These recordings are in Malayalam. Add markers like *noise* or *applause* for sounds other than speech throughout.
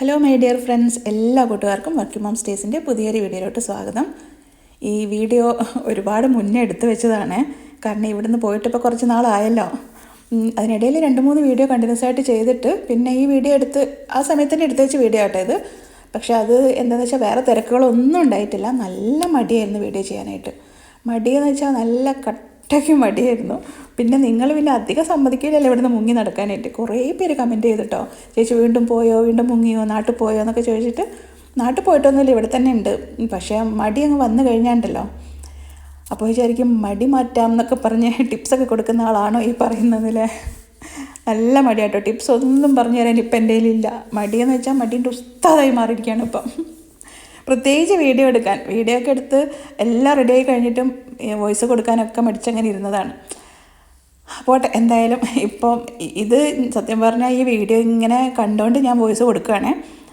ഹലോ മൈ ഡിയർ ഫ്രണ്ട്സ് എല്ലാ കൂട്ടുകാർക്കും വർക്കിംഗ് മോം സ്റ്റേസിന്റെ പുതിയൊരു വീഡിയോയിലോട്ട് സ്വാഗതം. ഈ വീഡിയോ ഒരുപാട് മുന്നേ എടുത്തു വെച്ചതാണ്. കാരണം ഇവിടുന്ന് പോയിട്ട് ഇപ്പോൾ കുറച്ച് നാളായല്ലോ. അതിനിടയിൽ രണ്ട് മൂന്ന് വീഡിയോ കണ്ടിന്യൂസ് ആയിട്ട് ചെയ്തിട്ട് പിന്നെ ഈ വീഡിയോ എടുത്ത് ആ സമയത്ത് തന്നെ എടുത്ത് വെച്ച വീഡിയോ ആട്ടേ ഇത്. പക്ഷേ അത് എന്താണെന്ന് വെച്ചാൽ വേറെ തിരക്കുകളൊന്നും ഉണ്ടായിട്ടില്ല. നല്ല മടിയായിരുന്നു വീഡിയോ ചെയ്യാനായിട്ട്. മടിയെന്ന് വെച്ചാൽ നല്ല കട്ടയ്ക്ക് മടിയായിരുന്നു. പിന്നെ നിങ്ങൾ പിന്നെ അധികം സമ്മതിക്കില്ലല്ലോ ഇവിടുന്ന് മുങ്ങി നടക്കാനായിട്ട്. കുറേ പേര് കമന്റ് ചെയ്തിട്ടോ. ചേച്ചി വീണ്ടും പോയോ? വീണ്ടും മുങ്ങിയോ? നാട്ടിൽ പോയോ? എന്നൊക്കെ ചോദിച്ചിട്ട് നാട്ടിൽ പോയിട്ടൊന്നുമില്ല. ഇവിടെ തന്നെ ഉണ്ട്. പക്ഷേ മടി അങ്ങ് വന്നു കഴിഞ്ഞാണ്ടല്ലോ. അപ്പോൾ വിചാരിക്കും മടി മാറ്റാം എന്നൊക്കെ പറഞ്ഞ് ടിപ്സൊക്കെ കൊടുക്കുന്ന ആളാണോ ഈ പറയുന്നതിൽ നല്ല മടിയാട്ടോ. ടിപ്സ് ഒന്നും പറഞ്ഞു തരാൻ ഇപ്പം എന്റെ കയ്യിലില്ല. മടിയെന്ന് വെച്ചാൽ മടീന്റെ ഉസ്താദായി മാറിയിരിക്കുകയാണ് ഇപ്പം. പ്രത്യേകിച്ച് വീഡിയോ എടുക്കാൻ. വീഡിയോ ഒക്കെ എടുത്ത് എല്ലാം റെഡി ആയി കഴിഞ്ഞിട്ടും വോയിസ് കൊടുക്കാനൊക്കെ മടിച്ചങ്ങനെ ഇരുന്നതാണ്. അപ്പോൾ എന്തായാലും ഇപ്പം ഇത് സത്യം പറഞ്ഞാൽ ഈ വീഡിയോ ഇങ്ങനെ കണ്ടുകൊണ്ട് ഞാൻ വോയിസ് കൊടുക്കുകയാണേ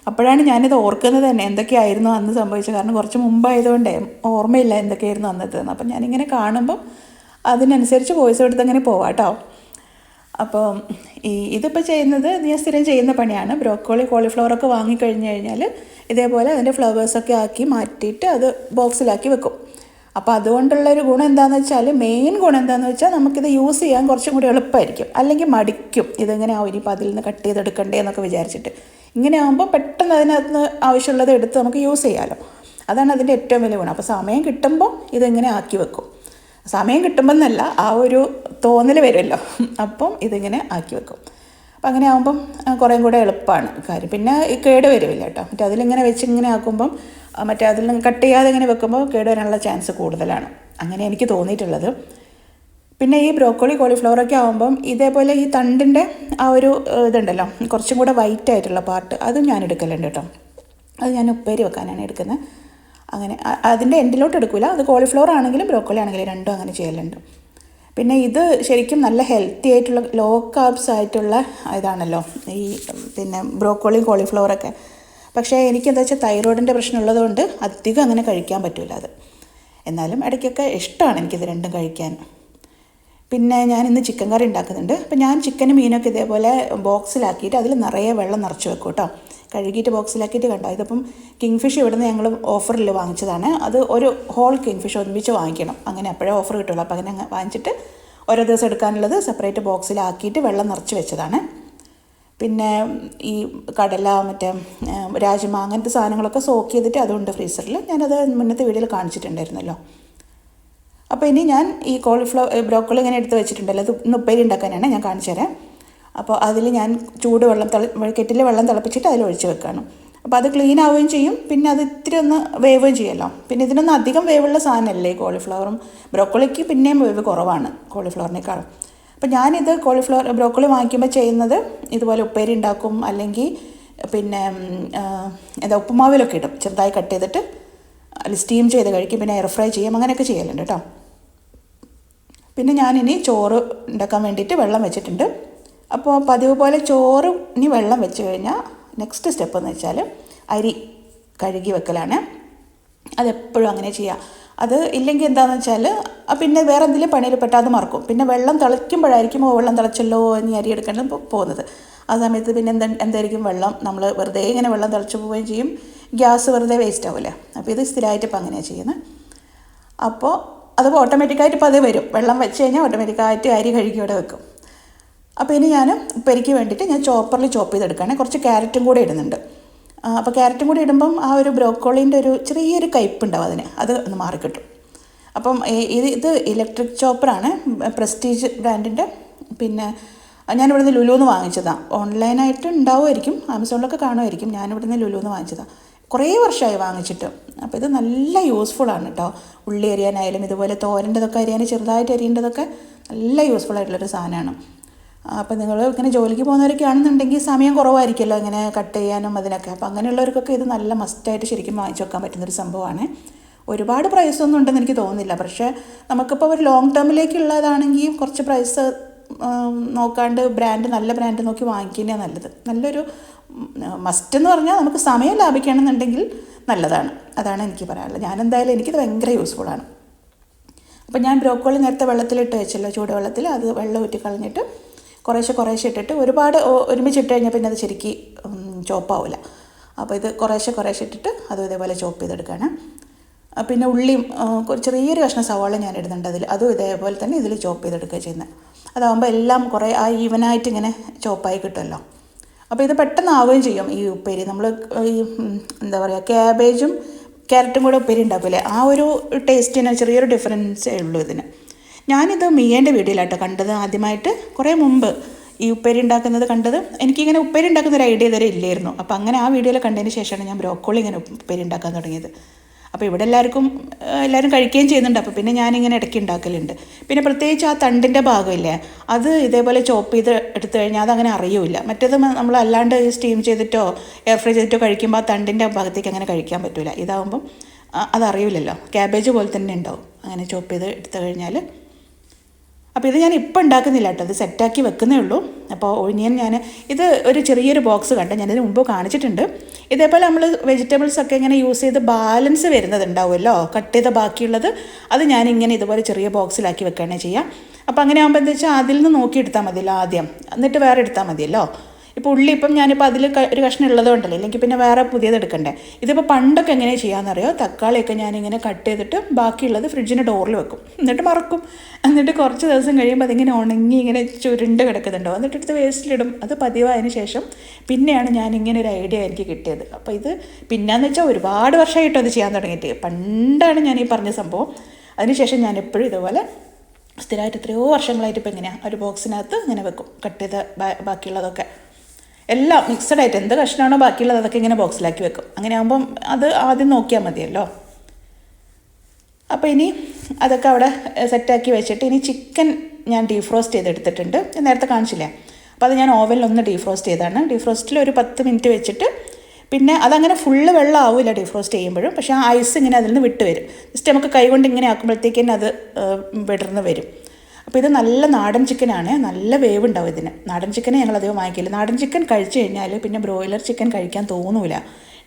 അപ്പോഴാണ് ഞാനിത് ഓർക്കുന്നത് തന്നെ എന്തൊക്കെയായിരുന്നു അന്ന് സംഭവിച്ചത്. കാരണം കുറച്ച് മുമ്പായതുകൊണ്ടേ ഓർമ്മയില്ല എന്തൊക്കെയായിരുന്നു അന്നത്തേന്ന്. അപ്പം ഞാനിങ്ങനെ കാണുമ്പം അതിനനുസരിച്ച് വോയിസ് കൊടുത്ത് അങ്ങനെ പോവാം അപ്പോൾ ഈ ഇതിപ്പോൾ ചെയ്യുന്നത് ഞാൻ സ്ഥിരം ചെയ്യുന്ന പണിയാണ്. ബ്രോക്കോളി കോളിഫ്ലവറൊക്കെ വാങ്ങിക്കഴിഞ്ഞ് കഴിഞ്ഞാൽ ഇതേപോലെ അതിന്റെ ഫ്ലവേഴ്സൊക്കെ ആക്കി മാറ്റിയിട്ട് അത് ബോക്സിലാക്കി വെക്കും. അപ്പോൾ അതുകൊണ്ടുള്ളൊരു ഗുണം എന്താണെന്ന് വെച്ചാൽ മെയിൻ ഗുണം എന്താണെന്ന് വെച്ചാൽ നമുക്കിത് യൂസ് ചെയ്യാൻ കുറച്ചും കൂടി എളുപ്പമായിരിക്കും. അല്ലെങ്കിൽ മടിക്കും. ഇതെങ്ങനെ ആവും? ഇനിയിപ്പോൾ അതിൽ നിന്ന് കട്ട് ചെയ്തെടുക്കണ്ടേ എന്നൊക്കെ വിചാരിച്ചിട്ട്. ഇങ്ങനെ ആകുമ്പോൾ പെട്ടെന്ന് അതിനകത്ത് നിന്ന് ആവശ്യമുള്ളത് എടുത്ത് നമുക്ക് യൂസ് ചെയ്യാമല്ലോ അതാണ് അതിന്റെ ഏറ്റവും വലിയ ഗുണം. അപ്പോൾ സമയം കിട്ടുമ്പോൾ ഇതിങ്ങനെ ആക്കി വെക്കും? സമയം കിട്ടുമ്പോൾ എന്നല്ല ആ ഒരു തോന്നൽ വരുമല്ലോ. അപ്പം ഇതിങ്ങനെ ആക്കി വെക്കും. അപ്പം അങ്ങനെ ആകുമ്പം കുറേ കൂടെ എളുപ്പമാണ് കാര്യം. പിന്നെ കേട് വരുമില്ല കേട്ടോ. മറ്റേ അതിലിങ്ങനെ വെച്ച് ഇങ്ങനെ ആക്കുമ്പം മറ്റേ അതിൽ കട്ട് ചെയ്യാതെ ഇങ്ങനെ വെക്കുമ്പോൾ കേട് വരാനുള്ള ചാൻസ് കൂടുതലാണ്. അങ്ങനെ എനിക്ക് തോന്നിയിട്ടുള്ളത്. പിന്നെ ഈ ബ്രോക്കോളി കോളിഫ്ലവറൊക്കെ ആകുമ്പം ഇതേപോലെ ഈ തണ്ടിന്റെ ആ ഒരു ഇതുണ്ടല്ലോ. കുറച്ചും കൂടെ വൈറ്റ് ആയിട്ടുള്ള പാർട്ട് അതും ഞാൻ എടുക്കലുണ്ട് കേട്ടോ. അത് ഞാൻ ഉപ്പേരി വെക്കാനാണ് എടുക്കുന്നത്. അങ്ങനെ അതിന്റെ എൻഡിലോട്ട് എടുക്കില്ല അത് കോളിഫ്ലവർ ആണെങ്കിലും ബ്രോക്കോളി ആണെങ്കിലും രണ്ടും അങ്ങനെ ചെയ്യലുണ്ട്. പിന്നെ ഇത് ശരിക്കും നല്ല ഹെൽത്തി ആയിട്ടുള്ള ലോ കാർബ്സ് ആയിട്ടുള്ള ഇതാണല്ലോ. ഈ പിന്നെ ബ്രോക്കോളി കോളിഫ്ലവറൊക്കെ പക്ഷേ എനിക്കെന്താ വെച്ചാൽ തൈറോയിഡിന്റെ പ്രശ്നം ഉള്ളതുകൊണ്ട് അധികം അങ്ങനെ കഴിക്കാൻ പറ്റില്ല അത്. എന്നാലും ഇടയ്ക്കൊക്കെ ഇഷ്ടമാണ് എനിക്കിത് രണ്ടും കഴിക്കാൻ. പിന്നെ ഞാൻ ഇന്ന് ചിക്കൻ കറി ഉണ്ടാക്കുന്നുണ്ട്. അപ്പം ഞാൻ ചിക്കനും മീനൊക്കെ ഇതേപോലെ ബോക്സിലാക്കിയിട്ട് അതിൽ നിറയെ വെള്ളം നിറച്ച് വെക്കും കേട്ടോ. കഴുകിയിട്ട് ബോക്സിലാക്കിയിട്ട് കണ്ടോ? ഇതിപ്പം കിങ് ഫിഷ് ഇവിടുന്ന് ഞങ്ങൾ ഓഫറിൽ വാങ്ങിച്ചതാണ്. അത് ഒരു ഹോൾ കിങ് ഫിഷ് ഒരുമിച്ച് വാങ്ങിക്കണം. അങ്ങനെ അപ്പോഴേ ഓഫർ കിട്ടുള്ളൂ. അപ്പോൾ അങ്ങനെ അങ്ങ് വാങ്ങിച്ചിട്ട് ഓരോ ദിവസം എടുക്കാനുള്ളത് സെപ്പറേറ്റ് ബോക്സിലാക്കിയിട്ട് വെള്ളം നിറച്ച് വെച്ചതാണ്. പിന്നെ ഈ കടല മറ്റേ രാജ്മ അങ്ങനത്തെ സാധനങ്ങളൊക്കെ സോക്ക് ചെയ്തിട്ട് അതുണ്ട് ഫ്രീസറിൽ ഞാനത് മുന്നത്തെ വീഡിയോയിൽ കാണിച്ചിട്ടുണ്ടായിരുന്നല്ലോ. അപ്പോൾ ഇനി ഞാൻ ഈ കോളിഫ്ലവർ ബ്രോക്കോളി ഇങ്ങനെ എടുത്ത് വെച്ചിട്ടുണ്ടല്ലോ. അത് ഇന്ന് ഉപ്പേരി ഉണ്ടാക്കാനാണ് ഞാൻ കാണിച്ചു തരാം. അപ്പോൾ അതിൽ ഞാൻ ചൂട് വെള്ളം തിള കെറ്റിൽ വെള്ളം തിളപ്പിച്ചിട്ട് അതിൽ ഒഴിച്ച് വെക്കുകയാണ് അപ്പോൾ അത് ക്ലീൻ ആവുകയും ചെയ്യും. പിന്നെ അത് ഇത്തിരി ഒന്ന് വേവുകയും ചെയ്യുമല്ലോ പിന്നെ ഇതിനൊന്നും അധികം വേവുള്ള സാധനമല്ലേ കോളിഫ്ലവറും? ബ്രോക്കോളിക്ക് പിന്നെയും വേവ് കുറവാണ് കോളിഫ്ലവറിനേക്കാളും. അപ്പോൾ ഞാനിത് കോളിഫ്ലവർ ബ്രോക്കോളി വാങ്ങിക്കുമ്പോൾ ചെയ്യുന്നത് ഇതുപോലെ ഉപ്പേരി ഉണ്ടാക്കും അല്ലെങ്കിൽ പിന്നെ എന്താ ഉപ്പുമാവിലൊക്കെ ഇടും. ചെറുതായി കട്ട് ചെയ്തിട്ട് അതിൽ സ്റ്റീം ചെയ്ത് കഴിക്കും. പിന്നെ എയർ ഫ്രൈ ചെയ്യും. അങ്ങനെയൊക്കെ ചെയ്യലുണ്ട് കേട്ടോ. പിന്നെ ഞാനിനി ചോറ് ഉണ്ടാക്കാൻ വേണ്ടിയിട്ട് വെള്ളം വെച്ചിട്ടുണ്ട്. അപ്പോൾ പതിവ് പോലെ ചോറ് ഇനി വെള്ളം വെച്ച് കഴിഞ്ഞാൽ നെക്സ്റ്റ് സ്റ്റെപ്പ് എന്ന് വെച്ചാൽ അരി കഴുകി വെക്കലാണ്. അതെപ്പോഴും അങ്ങനെ ചെയ്യുക അത് ഇല്ലെങ്കിൽ എന്താണെന്ന് വെച്ചാൽ പിന്നെ വേറെ എന്തെങ്കിലും പണിയിൽ പെട്ടാൽ അത് മറക്കും. പിന്നെ വെള്ളം തിളയ്ക്കുമ്പോഴായിരിക്കും ഓ വെള്ളം തിളച്ചല്ലോ എന്ന് അരി എടുക്കണം പോ- പോകുന്നത്. ആ സമയത്ത് പിന്നെ എന്താ എന്തായിരിക്കും വെള്ളം? നമ്മൾ വെറുതെ ഇങ്ങനെ വെള്ളം തിളച്ച് പോവുകയും ചെയ്യും. ഗ്യാസ് വെറുതെ വേസ്റ്റ് ആവില്ല അപ്പോൾ ഇത് സ്ഥിരമായിട്ട് ഇപ്പം അങ്ങനെയാണ് ചെയ്യുന്നത് അപ്പോൾ അത് ഓട്ടോമാറ്റിക്കായിട്ട് ഇപ്പോൾ അത് വരും. വെള്ളം വെച്ച് കഴിഞ്ഞാൽ ഓട്ടോമാറ്റിക്കായിട്ട് അരി കഴുകി ഇവിടെ വെക്കും. അപ്പോൾ ഇനി ഞാൻ ഉപ്പരിക്ക് വേണ്ടിയിട്ട് ഞാൻ ചോപ്പറിൽ ചോപ്പ് ചെയ്തെടുക്കുകയാണ് കുറച്ച് ക്യാരറ്റും കൂടെ ഇടുന്നുണ്ട്. അപ്പോൾ ക്യാരറ്റും കൂടി ഇടുമ്പം ആ ഒരു ബ്രോക്കോളിന്റെ ഒരു ചെറിയൊരു കയ്പ്പുണ്ടാവും അതിന്. അത് ഒന്ന് മാറിക്കിട്ടും അപ്പം ഇത് ഇത് ഇലക്ട്രിക് ചോപ്പറാണ് പ്രസ്റ്റീജ് ബ്രാൻഡിന്റെ പിന്നെ ഞാൻ ഇവിടുന്ന് ലുലുന്ന് വാങ്ങിച്ചതാണ് ഓൺലൈനായിട്ട് ഉണ്ടാവുമായിരിക്കും. ആമസോണിലൊക്കെ കാണുമായിരിക്കും. ഞാൻ ഇവിടുന്ന് ലുലുന്ന് വാങ്ങിച്ചതാണ് കുറേ വർഷമായി വാങ്ങിച്ചിട്ട്. അപ്പോൾ ഇത് നല്ല യൂസ്ഫുൾ ആണ് കേട്ടോ ഉള്ളി അരിയാനായാലും ഇതുപോലെ തോരന്റെതൊക്കെ അരിയാൻ ചെറുതായിട്ട് അരിയേണ്ടതൊക്കെ നല്ല യൂസ്ഫുൾ ആയിട്ടുള്ളൊരു സാധനമാണ്. അപ്പോൾ നിങ്ങൾ ഇങ്ങനെ ജോലിക്ക് പോകുന്നവരൊക്കെ ആണെന്നുണ്ടെങ്കിൽ സമയം കുറവായിരിക്കുമല്ലോ ഇങ്ങനെ കട്ട് ചെയ്യാനും അതിനൊക്കെ. അപ്പോൾ അങ്ങനെയുള്ളവർക്കൊക്കെ ഇത് നല്ല മസ്റ്റായിട്ട് ശരിക്കും വാങ്ങിച്ചു വെക്കാൻ പറ്റുന്നൊരു സംഭവമാണ്. ഒരുപാട് പ്രൈസ് ഒന്നും ഉണ്ടെന്ന് എനിക്ക് തോന്നുന്നില്ല. പക്ഷേ നമുക്കിപ്പോൾ ഒരു ലോങ് ടേമിലേക്കുള്ളതാണെങ്കിൽ കുറച്ച് പ്രൈസ് നോക്കാണ്ട് ബ്രാൻഡ് നല്ല ബ്രാൻഡ് നോക്കി വാങ്ങിക്കുന്നതാണ് നല്ലത്. നല്ലൊരു മസ്റ്റ് എന്ന് പറഞ്ഞാൽ നമുക്ക് സമയം ലാഭിക്കണമെന്നുണ്ടെങ്കിൽ നല്ലതാണ്. അതാണ് എനിക്ക് പറയാനുള്ളത്. ഞാൻ എന്തായാലും എനിക്കിത് ഭയങ്കര യൂസ്ഫുള്ളാണ് അപ്പം ഞാൻ ബ്രോക്കോളി നേരത്തെ വെള്ളത്തിലിട്ട് വെച്ചല്ലോ ചൂടുവെള്ളത്തിൽ. അത് വെള്ളം ഊറ്റി കളഞ്ഞിട്ട് കുറേശ്ശെ കുറേശ്ശെ ഇട്ടിട്ട് ഒരുപാട് ഒരുമിച്ച് ഇട്ട് കഴിഞ്ഞാൽ പിന്നെ അത് ശരിക്ക് ചോപ്പാവില്ല അപ്പോൾ ഇത് കുറേശ്ശെ കുറേശ്ശെ ഇട്ടിട്ട് അതും ഇതേപോലെ ചോപ്പ് ചെയ്തെടുക്കുകയാണ് പിന്നെ ഉള്ളിയും ചെറിയൊരു കഷ്ണം സവാള ഞാൻ ഇടുന്നുണ്ട് അതിൽ അതും ഇതേപോലെ തന്നെ ഇതിൽ ചോപ്പ് ചെയ്തെടുക്കുക ചെയ്യുന്നത് അതാകുമ്പോൾ എല്ലാം കുറേ ആ ഈവനായിട്ട് ഇങ്ങനെ ചോപ്പായി കിട്ടുമല്ലോ അപ്പോൾ ഇത് പെട്ടെന്ന് ആവുകയും ചെയ്യും ഈ ഉപ്പേരി. നമ്മൾ ഈ എന്താ പറയുക ക്യാബേജും ക്യാരറ്റും കൂടെ ഉപ്പേരി ഉണ്ടാക്കില്ലേ? ആ ഒരു ടേസ്റ്റിന് ചെറിയൊരു ഡിഫറൻസേ ഉള്ളൂ ഇതിന്. ഞാനിത് മിയേന്റെ വീഡിയോയിലാട്ടോ കണ്ടത്. ആദ്യമായിട്ട് കുറേ മുമ്പ് ഈ ഉപ്പേരി ഉണ്ടാക്കുന്നത് കണ്ടത്. എനിക്കിങ്ങനെ ഉപ്പേരി ഉണ്ടാക്കുന്ന ഒരു ഐഡിയ ഇതുവരെ ഇല്ലായിരുന്നു. അപ്പോൾ അങ്ങനെ ആ വീഡിയോയിൽ കണ്ടതിന് ശേഷമാണ് ഞാൻ ബ്രോക്കോളി ഇങ്ങനെ ഉപ്പേരി ഉണ്ടാക്കാൻ തുടങ്ങിയത്. അപ്പോൾ ഇവിടെ എല്ലാവർക്കും എല്ലാവരും കഴിക്കുകയും ചെയ്യുന്നുണ്ട്. അപ്പോൾ പിന്നെ ഞാനിങ്ങനെ ഇടയ്ക്ക് ഉണ്ടാക്കലുണ്ട്. പിന്നെ പ്രത്യേകിച്ച് ആ തണ്ടിന്റെ ഭാഗമില്ലേ അത് ഇതേപോലെ ചോപ്പ് ചെയ്ത് എടുത്തു കഴിഞ്ഞാൽ അതങ്ങനെ അറിയില്ല. മറ്റേത് നമ്മൾ അല്ലാണ്ട് സ്റ്റീം ചെയ്തിട്ടോ എയർ ഫ്രൈ ചെയ്തിട്ടോ കഴിക്കുമ്പോൾ ആ തണ്ടിന്റെ ഭാഗത്തേക്ക് അങ്ങനെ കഴിക്കാൻ പറ്റില്ല ഇതാവുമ്പം അതറിയില്ലല്ലോ. ക്യാബേജ് പോലെ തന്നെ ഉണ്ടാവും. അങ്ങനെ ചോപ്പ് ചെയ്ത് എടുത്തു കഴിഞ്ഞാൽ അപ്പോൾ ഇത് ഞാൻ ഇപ്പോൾ ഉണ്ടാക്കുന്നില്ല കേട്ടോ. ഇത് സെറ്റാക്കി വെക്കുന്നേ ഉള്ളൂ. അപ്പോൾ ഒഴിഞ്ഞാൽ ഞാൻ ഇത് ഒരു ചെറിയൊരു ബോക്സ് കണ്ട്? ഞാനിതിന് മുമ്പ് കാണിച്ചിട്ടുണ്ട്. ഇതേപോലെ നമ്മൾ വെജിറ്റബിൾസ് ഒക്കെ ഇങ്ങനെ യൂസ് ചെയ്ത് ബാലൻസ് വരുന്നത് ഉണ്ടാവുമല്ലോ? കട്ട് ചെയ്ത ബാക്കിയുള്ളത് അത് ഞാനിങ്ങനെ ഇതുപോലെ ചെറിയ ബോക്സിലാക്കി വെക്കുകയാണ് ചെയ്യാം. അപ്പോൾ അങ്ങനെ ആകുമ്പോൾ എന്താ വെച്ചാൽ അതിൽ നിന്ന് നോക്കി എടുത്താൽ മതിയല്ലോ ആദ്യം. എന്നിട്ട് വേറെ എടുത്താൽ മതിയല്ലോ. ഇപ്പോൾ ഉള്ളി ഇപ്പം ഞാനിപ്പോൾ അതിൽ ഒരു കഷ്ണം ഉള്ളതുകൊണ്ടല്ലോ ഇല്ലെങ്കിൽ പിന്നെ വേറെ പുതിയത് എടുക്കണ്ടേ. ഇതിപ്പോൾ പണ്ടൊക്കെ എങ്ങനെയാണ് ചെയ്യാമെന്നറിയോ തക്കാളിയൊക്കെ ഞാനിങ്ങനെ കട്ട് ചെയ്തിട്ട് ബാക്കിയുള്ളത് ഫ്രിഡ്ജിന്റെ ഡോറിൽ വെക്കും. എന്നിട്ട് മറക്കും. എന്നിട്ട് കുറച്ച് ദിവസം കഴിയുമ്പോൾ അതിങ്ങനെ ഉണങ്ങി ഇങ്ങനെ ചുരുണ്ട് കിടക്കുന്നുണ്ടോ. എന്നിട്ട് എടുത്ത് വേസ്റ്റിലിടും അത് പതിവായതിന് ശേഷം പിന്നെയാണ് ഞാൻ ഇങ്ങനെ ഒരു ഐഡിയ എനിക്ക് കിട്ടിയത്. അപ്പോൾ ഇത് പിന്നെയെന്ന് വെച്ചാൽ ഒരുപാട് വർഷമായിട്ടോ അത് ചെയ്യാൻ തുടങ്ങിയിട്ട്. പണ്ടാണ് ഞാൻ ഈ പറഞ്ഞ സംഭവം. അതിനുശേഷം ഞാൻ എപ്പോഴും ഇതുപോലെ സ്ഥിരമായിട്ട് എത്രയോ വർഷങ്ങളായിട്ട് ഇപ്പോൾ എങ്ങനെയാണ് ഒരു ബോക്സിനകത്ത് ഇങ്ങനെ വെക്കും. കട്ട് ചെയ്ത ബാക്കിയുള്ളതൊക്കെ. എല്ലാം മിക്സഡ് ആയിട്ട് എന്ത് കഷ്ണമാണോ ബാക്കിയുള്ളത് അതൊക്കെ ഇങ്ങനെ ബോക്സിലാക്കി വെക്കും. അങ്ങനെ ആകുമ്പം അത് ആദ്യം നോക്കിയാൽ മതിയല്ലോ. അപ്പോൾ ഇനി അതൊക്കെ അവിടെ സെറ്റാക്കി വെച്ചിട്ട് ഇനി ചിക്കൻ ഞാൻ ഡീഫ്രോസ്റ്റ് ചെയ്തെടുത്തിട്ടുണ്ട്. നേരത്തെ കാണിച്ചില്ലേ? അപ്പോൾ അത് ഞാൻ ഓവനിൽ ഒന്ന് ഡീഫ്രോസ്റ്റ് ചെയ്താണ്. ഡീഫ്രോസ്റ്റിൽ ഒരു പത്ത് മിനിറ്റ് വെച്ചിട്ട് പിന്നെ അതങ്ങനെ ഫുള്ള് വെള്ളം ആവില്ല ഡീഫ്രോസ്റ്റ് ചെയ്യുമ്പോഴും. പക്ഷേ ആ ഐസ് ഇങ്ങനെ അതിൽ നിന്ന് വിട്ട് വരും. ജസ്റ്റ് നമുക്ക് കൈകൊണ്ട് ഇങ്ങനെ ആക്കുമ്പോഴത്തേക്കും അത് വിടർന്ന് വരും. അപ്പോൾ ഇത് നല്ല നാടൻ ചിക്കനാണ്. നല്ല വേവ് ഉണ്ടാവും ഇതിന്. നാടൻ ചിക്കനെ ഞങ്ങൾ അധികം വാങ്ങിക്കില്ല. നാടൻ ചിക്കൻ കഴിച്ചു കഴിഞ്ഞാൽ പിന്നെ ബ്രോയിലർ ചിക്കൻ കഴിക്കാൻ തോന്നൂല.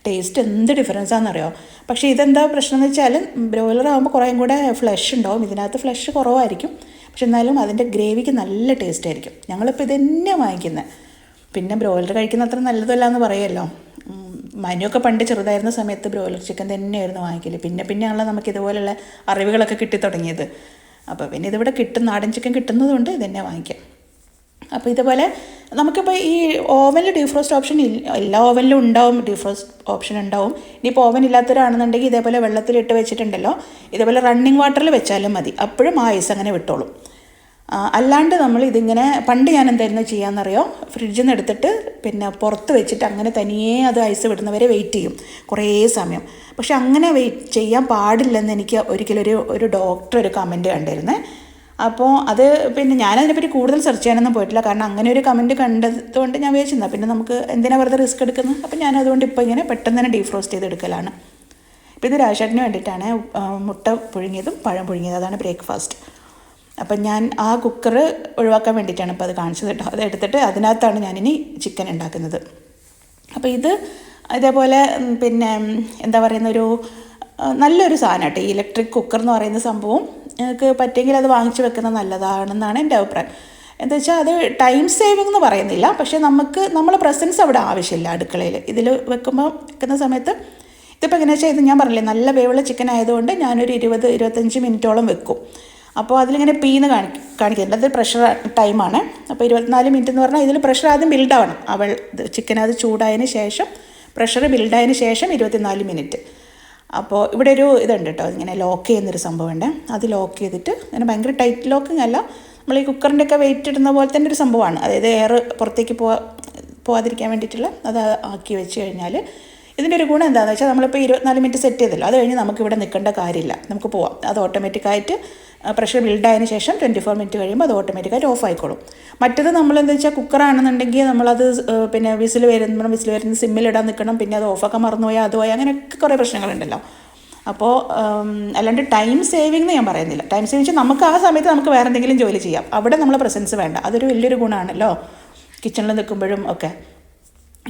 ടേസ്റ്റ് എന്ത് ഡിഫറൻസ് ആണെന്നറിയോ പക്ഷേ ഇതെന്താ പ്രശ്നം എന്ന് വെച്ചാൽ ബ്രോയിലർ ആകുമ്പോൾ കുറേ കൂടെ ഫ്ലഷ് ഉണ്ടാവും. ഇതിനകത്ത് ഫ്ലഷ് കുറവായിരിക്കും. പക്ഷെ എന്നാലും അതിന്റെ ഗ്രേവിക്ക് നല്ല ടേസ്റ്റ് ആയിരിക്കും. ഞങ്ങളിപ്പോൾ ഇത് തന്നെ വാങ്ങിക്കുന്നത് പിന്നെ ബ്രോയിലർ കഴിക്കുന്ന അത്ര നല്ലതല്ല എന്ന് പറയുമല്ലോ മനുവൊക്കെ പണ്ട് ചെറുതായിരുന്ന സമയത്ത് ബ്രോയിലർ ചിക്കൻ തന്നെയായിരുന്നു വാങ്ങിക്കൽ. പിന്നെ പിന്നെയാണല്ലോ നമുക്ക് ഇതുപോലെയുള്ള അറിവുകളൊക്കെ കിട്ടി തുടങ്ങിയത് അപ്പോൾ പിന്നെ ഇതിവിടെ കിട്ടും നാടൻ ചിക്കൻ കിട്ടുന്നതുകൊണ്ട് ഇതന്നെ തന്നെ വാങ്ങിക്കാം. അപ്പോൾ ഇതുപോലെ നമുക്കിപ്പോൾ ഈ ഓവനിൽ ഡീഫ്രോസ്റ്റ് ഓപ്ഷൻ എല്ലാ ഓവനിലും ഉണ്ടാവും ഡീഫ്രോസ്റ്റ് ഓപ്ഷൻ ഉണ്ടാവും. ഇനിയിപ്പോൾ ഓവൻ ഇല്ലാത്തവരാണെന്നുണ്ടെങ്കിൽ ഇതേപോലെ വെള്ളത്തിലിട്ട് വെച്ചിട്ടുണ്ടല്ലോ. ഇതേപോലെ റണ്ണിങ് വാട്ടറിൽ വെച്ചാലും മതി. അപ്പോഴും ആ ഐസ് അങ്ങനെ വിട്ടോളും. അല്ലാണ്ട് നമ്മൾ ഇതിങ്ങനെ പണ്ട് ഞാൻ എന്തായിരുന്നു ചെയ്യാമെന്നറിയോ ഫ്രിഡ്ജിൽ നിന്ന് എടുത്തിട്ട് പിന്നെ പുറത്ത് വെച്ചിട്ട് അങ്ങനെ തനിയേ അത് ഐസ് വിടുന്നവരെ വെയിറ്റ് ചെയ്യും. കുറേ സമയം. പക്ഷെ അങ്ങനെ വെയിറ്റ് ചെയ്യാൻ പാടില്ലെന്ന് എനിക്ക് ഒരിക്കലൊരു ഒരു ഡോക്ടർ ഒരു കമന്റ് കണ്ടിരുന്നേ. അപ്പോൾ അത് പിന്നെ ഞാനതിനെപ്പറ്റി കൂടുതൽ സെർച്ച് ചെയ്യാനൊന്നും പോയിട്ടില്ല. കാരണം അങ്ങനെ ഒരു കമന്റ് കണ്ടതുകൊണ്ട് ഞാൻ വിചാരിച്ചിരുന്ന പിന്നെ നമുക്ക് എന്തിനാണ് വെറുതെ റിസ്ക് എടുക്കുന്നത് അപ്പം ഞാനതുകൊണ്ട് ഇപ്പോൾ ഇങ്ങനെ പെട്ടെന്ന് തന്നെ ഡീഫ്രോസ്റ്റ് ചെയ്ത് എടുക്കലാണ്. ഇപ്പോൾ ഇത് രാജേട്ടന് വേണ്ടിയിട്ടാണ് മുട്ട പുഴുങ്ങിയതും പഴം പുഴുങ്ങിയതും. അതാണ് ബ്രേക്ക്ഫാസ്റ്റ് അപ്പം ഞാൻ ആ കുക്കർ ഒഴിവാക്കാൻ വേണ്ടിയിട്ടാണ് ഇപ്പോൾ അത് കാണിച്ചത് കേട്ടോ. അത് എടുത്തിട്ട് അതിനകത്താണ് ഞാനിനി ചിക്കൻ ഉണ്ടാക്കുന്നത്. അപ്പോൾ ഇത് ഇതേപോലെ പിന്നെ എന്താ പറയുന്ന ഒരു നല്ലൊരു സാധനം കേട്ടോ. ഈ ഇലക്ട്രിക് കുക്കർ എന്ന് പറയുന്ന സംഭവം നിങ്ങൾക്ക് പറ്റുമെങ്കിൽ അത് വാങ്ങിച്ചു വെക്കുന്നത് നല്ലതാണെന്നാണ് എന്റെ അഭിപ്രായം. എന്താ വെച്ചാൽ അത് ടൈം സേവിംഗ് എന്ന് പറയുന്നില്ല. പക്ഷേ നമുക്ക് നമ്മൾ പ്രസൻസ് അവിടെ ആവശ്യമില്ല അടുക്കളയിൽ. ഇതിൽ വെക്കുമ്പോൾ വെക്കുന്ന സമയത്ത് ഇതിപ്പോൾ എങ്ങനെയാ വെച്ചാൽ ഇത് ഞാൻ പറഞ്ഞില്ലേ നല്ല വേവുള്ള ചിക്കൻ ആയതുകൊണ്ട് ഞാനൊരു ഇരുപത് ഇരുപത്തഞ്ച് മിനിറ്റോളം വെക്കും. അപ്പോൾ അതിലിങ്ങനെ പീന്ന് കാണി കാണിക്കുന്നുണ്ട്. അത് പ്രഷർ ടൈമാണ് അപ്പോൾ ഇരുപത്തിനാല് മിനിറ്റ് എന്ന് പറഞ്ഞാൽ ഇതിൽ പ്രഷർ ആദ്യം ബിൽഡാവണം അവൾ ചിക്കൻ അത് ചൂടായതിന് ശേഷം പ്രഷർ ബിൽഡായതിന് ശേഷം ഇരുപത്തിനാല് മിനിറ്റ് അപ്പോൾ ഇവിടെ ഒരു ഇതുണ്ട് കേട്ടോ ഇങ്ങനെ ലോക്ക് ചെയ്യുന്നൊരു സംഭവമുണ്ട്. അത് ലോക്ക് ചെയ്തിട്ട് ഇങ്ങനെ ഭയങ്കര ടൈറ്റ് ലോക്കിംഗ് അല്ല. നമ്മൾ ഈ കുക്കറിന്റെ ഒക്കെ വെയിറ്റ് ഇടുന്ന പോലെ തന്നെ ഒരു സംഭവമാണ്. അതായത് എയർ പുറത്തേക്ക് പോവാ പോവാതിരിക്കാൻ വേണ്ടിയിട്ടുള്ള അത് ആക്കി വെച്ച് കഴിഞ്ഞാൽ ഇതിന്റെ ഒരു ഗുണം എന്താണെന്ന് വെച്ചാൽ നമ്മളിപ്പോൾ ഇരുപത്തിനാല് മിനിറ്റ് സെറ്റ് ചെയ്തല്ലോ. അത് കഴിഞ്ഞ് നമുക്ക് ഇവിടെ നിൽക്കേണ്ട കാര്യമില്ല. നമുക്ക് പോവാം. അത് ഓട്ടോമാറ്റിക്കായിട്ട് പ്രഷർ ബിൽഡായതിനു ശേഷം ട്വന്റി ഫോർ മിനിറ്റ് കഴിയുമ്പോൾ അത് ഓട്ടോമാറ്റിക്കായിട്ട് ഓഫ് ആയിക്കോളും. മറ്റത് നമ്മൾ എന്താ വെച്ചാൽ കുക്കറാണെന്നുണ്ടെങ്കിൽ നമ്മളത് പിന്നെ വിസിൽ വരുന്ന വിസിൽ വരുന്ന സിമ്മിലിടാൻ നിൽക്കണം പിന്നെ അത് ഓഫാക്കാൻ മറന്നുപോയാൽ അത് പോയാൽ അങ്ങനെയൊക്കെ കുറേ പ്രശ്നങ്ങളുണ്ടല്ലോ. അപ്പോൾ അല്ലാണ്ട് ടൈം സേവിങ് എന്ന് ഞാൻ പറയുന്നില്ല. ടൈം സേവിങ് നമുക്ക് ആ സമയത്ത് നമുക്ക് വേറെ എന്തെങ്കിലും ജോലി ചെയ്യാം. അവിടെ നമ്മളെ പ്രസൻസ് വേണ്ട. അതൊരു വലിയൊരു ഗുണമാണല്ലോ കിച്ചണിൽ നിൽക്കുമ്പോഴും ഒക്കെ.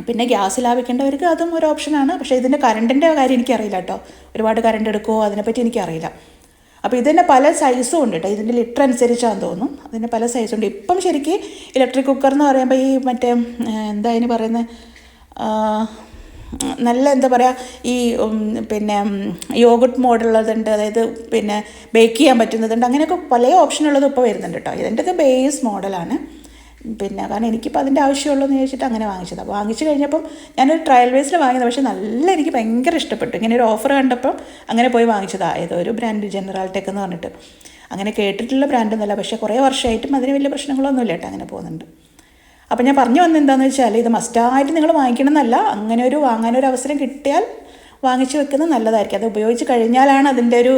പിന്നെ ഗ്യാസ് ലാഭിക്കേണ്ടവർക്ക് അതും ഒരു ഓപ്ഷനാണ്. പക്ഷേ ഇതിന്റെ കറണ്ടിന്റെ കാര്യം എനിക്കറിയില്ല കേട്ടോ. ഒരുപാട് കറണ്ട് എടുക്കുമോ അതിനെപ്പറ്റി എനിക്കറിയില്ല. അപ്പോൾ ഇതിന്റെ പല സൈസും ഉണ്ട് കേട്ടോ ഇതിന്റെ ലിറ്റർ അനുസരിച്ചാണെന്ന് തോന്നും അതിന്റെ പല സൈസും ഉണ്ട്. ഇപ്പം ശരിക്കും ഇലക്ട്രിക് കുക്കർ എന്ന് പറയുമ്പോൾ ഈ മറ്റേ എന്താ അതിന് പറയുന്നത് നല്ല എന്താ പറയുക ഈ പിന്നെ യോഗട്ട് മോഡുള്ളതുണ്ട് അതായത് പിന്നെ ബേക്ക് ചെയ്യാൻ പറ്റുന്നതുണ്ട്. അങ്ങനെയൊക്കെ പല ഓപ്ഷനുള്ളത് ഇപ്പോൾ വരുന്നുണ്ട് കേട്ടോ ഇതിന്റെത് ബേസ് മോഡലാണ് പിന്നെ കാരണം എനിക്കിപ്പോൾ അതിന്റെ ആവശ്യമുള്ളൂ എന്ന് ചോദിച്ചിട്ട് അങ്ങനെ വാങ്ങിച്ചത്. അപ്പോൾ വാങ്ങിച്ചു കഴിഞ്ഞപ്പം ഞാനൊരു ട്രയൽ ബേസിൽ വാങ്ങിയത്. പക്ഷേ നല്ല എനിക്ക് ഭയങ്കര ഇഷ്ടപ്പെട്ടു. ഇങ്ങനെ ഒരു ഓഫർ കണ്ടപ്പം അങ്ങനെ പോയി വാങ്ങിച്ചതാണ് ഏതോ ഒരു ബ്രാൻഡ് ജനറൽ ടെക് എന്ന് പറഞ്ഞിട്ട്. അങ്ങനെ കേട്ടിട്ടുള്ള ബ്രാൻഡൊന്നുമല്ല പക്ഷേ കുറേ വർഷമായിട്ടും അതിന് വലിയ പ്രശ്നങ്ങളൊന്നുമില്ല കേട്ടോ. അങ്ങനെ പോകുന്നുണ്ട്. അപ്പം ഞാൻ പറഞ്ഞു വന്നത് എന്താണെന്ന് വെച്ചാൽ ഇത് മസ്റ്റായിട്ട് നിങ്ങൾ വാങ്ങിക്കണം എന്നല്ല അങ്ങനെ ഒരു വാങ്ങാനൊരു അവസരം കിട്ടിയാൽ വാങ്ങിച്ചു വെക്കുന്നത് നല്ലതായിരിക്കും. അത് ഉപയോഗിച്ച് കഴിഞ്ഞാലാണ് അതിന്റെ ഒരു